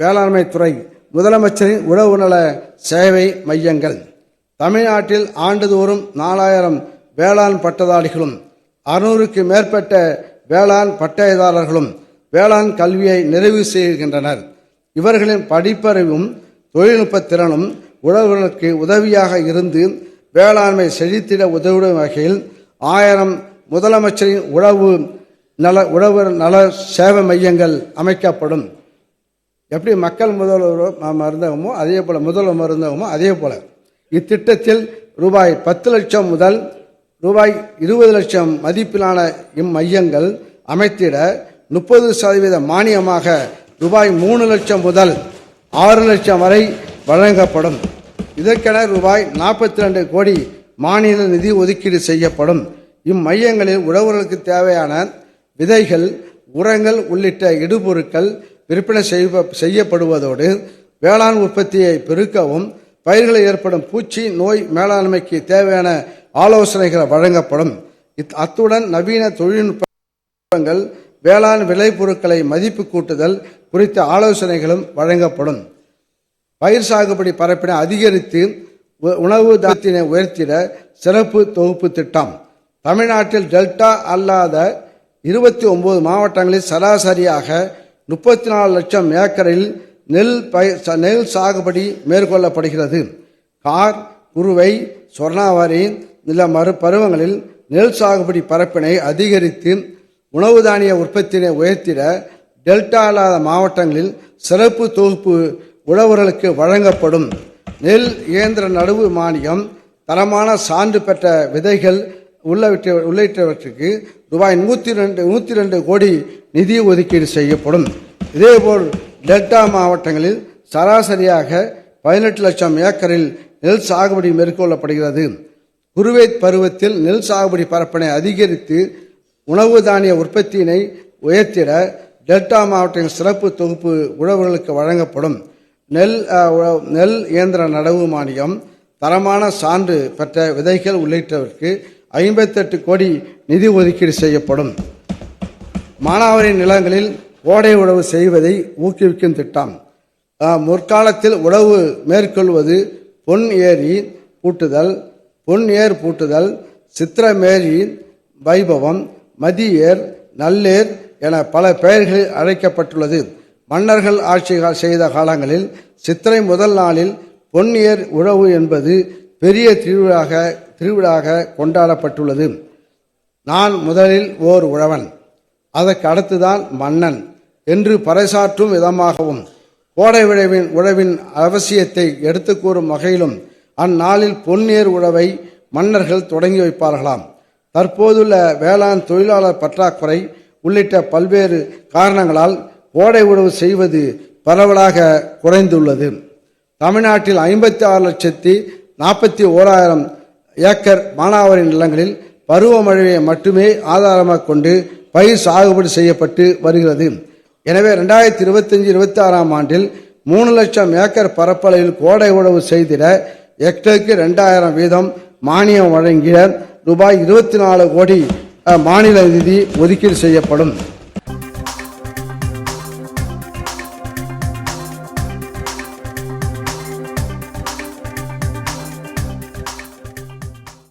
வேளாண்மை துறை முதலமைச்சரின் உழவு நல சேவை மையங்கள். தமிழ்நாட்டில் ஆண்டுதோறும் நாலாயிரம் வேளாண் பட்டதாரிகளும் அறுநூறுக்கு மேற்பட்ட வேளாண் பட்டயதாரர்களும் வேளாண் கல்வியை நிறைவு செய்கின்றனர். இவர்களின் படிப்பறிவும் தொழில்நுட்ப திறனும் உழவர்களுக்கு உதவியாக இருந்து வேளாண்மை செழித்திட உதவிடும் வகையில் ஆயிரம் முதலமைச்சரின் உழவு நல உழவு நல சேவை மையங்கள் அமைக்கப்படும். எப்படி மக்கள் முதல்வர் மருந்தகமோ அதே போல் முதல்வர் மருந்தகமோ அதே போல். இத்திட்டத்தில் ரூபாய் பத்து லட்சம் முதல் ரூபாய் இருபது லட்சம் மதிப்பிலான இம்மையங்கள் அமைத்திட முப்பது சதவீத மானியமாக ரூபாய் மூணு லட்சம் முதல் ஆறு லட்சம் வரை வழங்கப்படும். இதற்கென ரூபாய் நாற்பத்தி ரெண்டு கோடி மாநில நிதி ஒதுக்கீடு செய்யப்படும். இம்மையங்களில் உழவர்களுக்கு தேவையான விதைகள் உரங்கள் உள்ளிட்ட இடுபொருட்கள் விற்பனை செய்வ- செய்யப்படுவதோடு வேளாண் உற்பத்தியை பெருக்கவும் பயிர்களில் ஏற்படும் பூச்சி நோய் மேலாண்மைக்கு தேவையான ஆலோசனைகள் வழங்கப்படும். இத்- அத்துடன் நவீன தொழில்நுட்பங்கள் வேளாண் விளைபொருட்களை மதிப்பு கூட்டுதல் குறித்த ஆலோசனைகளும் வழங்கப்படும். பயிர் சாகுபடி பரப்பினை அதிகரித்து உணவு தாத்தினை உயர்த்திட சிறப்பு தொகுப்பு திட்டம். தமிழ்நாட்டில் டெல்டா அல்லாத இருபத்தி ஒன்பது மாவட்டங்களில் சராசரியாக முப்பத்தி நாலு லட்சம் ஏக்கரில் நெல் பயிர் ச- நெல் சாகுபடி மேற்கொள்ளப்படுகிறது. கார் குறுவை சொர்ணாவரி நில மறு பருவங்களில் நெல் சாகுபடி பரப்பினை அதிகரித்து உணவு தானிய உற்பத்தியினை உயர்த்திட டெல்டா அல்லாத மாவட்டங்களில் சிறப்பு தொகுப்பு உழவர்களுக்கு வழங்கப்படும். நெல் இயந்திர நடுவு மானியம் தரமான சான்று பெற்ற விதைகள் உள்ளவற்றை உள்ளிட்டவற்றுக்கு ரூபாய் நூற்றி ரெண்டு நூற்றி ரெண்டு கோடி நிதி ஒதுக்கீடு செய்யப்படும். இதேபோல் டெல்டா மாவட்டங்களில் சராசரியாக பதினெட்டு லட்சம் ஏக்கரில் நெல் சாகுபடி மேற்கொள்ளப்படுகிறது. குருவேத் பருவத்தில் நெல் சாகுபடி பரப்பினை அதிகரித்து உணவு தானிய உற்பத்தியினை உயர்த்திட டெல்டா மாவட்டத்தின் சிறப்பு தொகுப்பு உழவர்களுக்கு வழங்கப்படும். நெல் நெல் இயந்திர நடவு மானியம் தரமான சான்று பெற்ற விதைகள் உள்ளிட்டவருக்கு ஐம்பத்தெட்டு கோடி நிதி ஒதுக்கீடு செய்யப்படும். மானாவாரி நிலங்களில் ஓடை உழவு செய்வதை ஊக்குவிக்கும் திட்டம். முற்காலத்தில் உழவு மேற்கொள்வது பொன் ஏரி பூட்டுதல் பொன் ஏர் பூட்டுதல் சித்திரமேரி வைபவம் மதியேர் நல்லேர் என பல பெயர்களில் அழைக்கப்பட்டுள்ளது. மன்னர்கள் ஆட்சி செய்த காலங்களில் சித்திரை முதல் நாளில் பொன் ஏர் உழவு என்பது பெரிய திருவிழாக திருவிழாக கொண்டாடப்பட்டுள்ளது. நான் முதலில் ஓர் உழவன் அதற்கு அடுத்துதான் மன்னன் என்று பறைசாற்றும் விதமாகவும் கோடை விழவின் உழவின் அவசியத்தை எடுத்து கூறும் வகையிலும் அந்நாளில் பொன்னேர் உழவை மன்னர்கள் தொடங்கி வைப்பார்களாம். தற்போதுள்ள வேளாண் தொழிலாளர் பற்றாக்குறை உள்ளிட்ட பல்வேறு காரணங்களால் கோடை உழவு செய்வது பரவலாக குறைந்துள்ளது. தமிழ்நாட்டில் ஐம்பத்தி ஆறு லட்சத்தி நாற்பத்தி ஓராயிரம் ஏக்கர் மானாவாரி நிலங்களில் பருவமழையை மட்டுமே ஆதாரமாக கொண்டு பயிர் சாகுபடி செய்யப்பட்டு வருகிறது. எனவே ரெண்டாயிரத்தி இருபத்தஞ்சு இருபத்தி ஆறாம் ஆண்டில் மூணு லட்சம் ஏக்கர் பரப்பளவில் கோடை உழவு செய்திட ஹெக்டருக்கு ரெண்டாயிரம் வீதம் மானியம் வழங்கிய ரூபாய் இருபத்தி நாலு கோடி மாநில நிதி ஒதுக்கீடு செய்யப்படும்.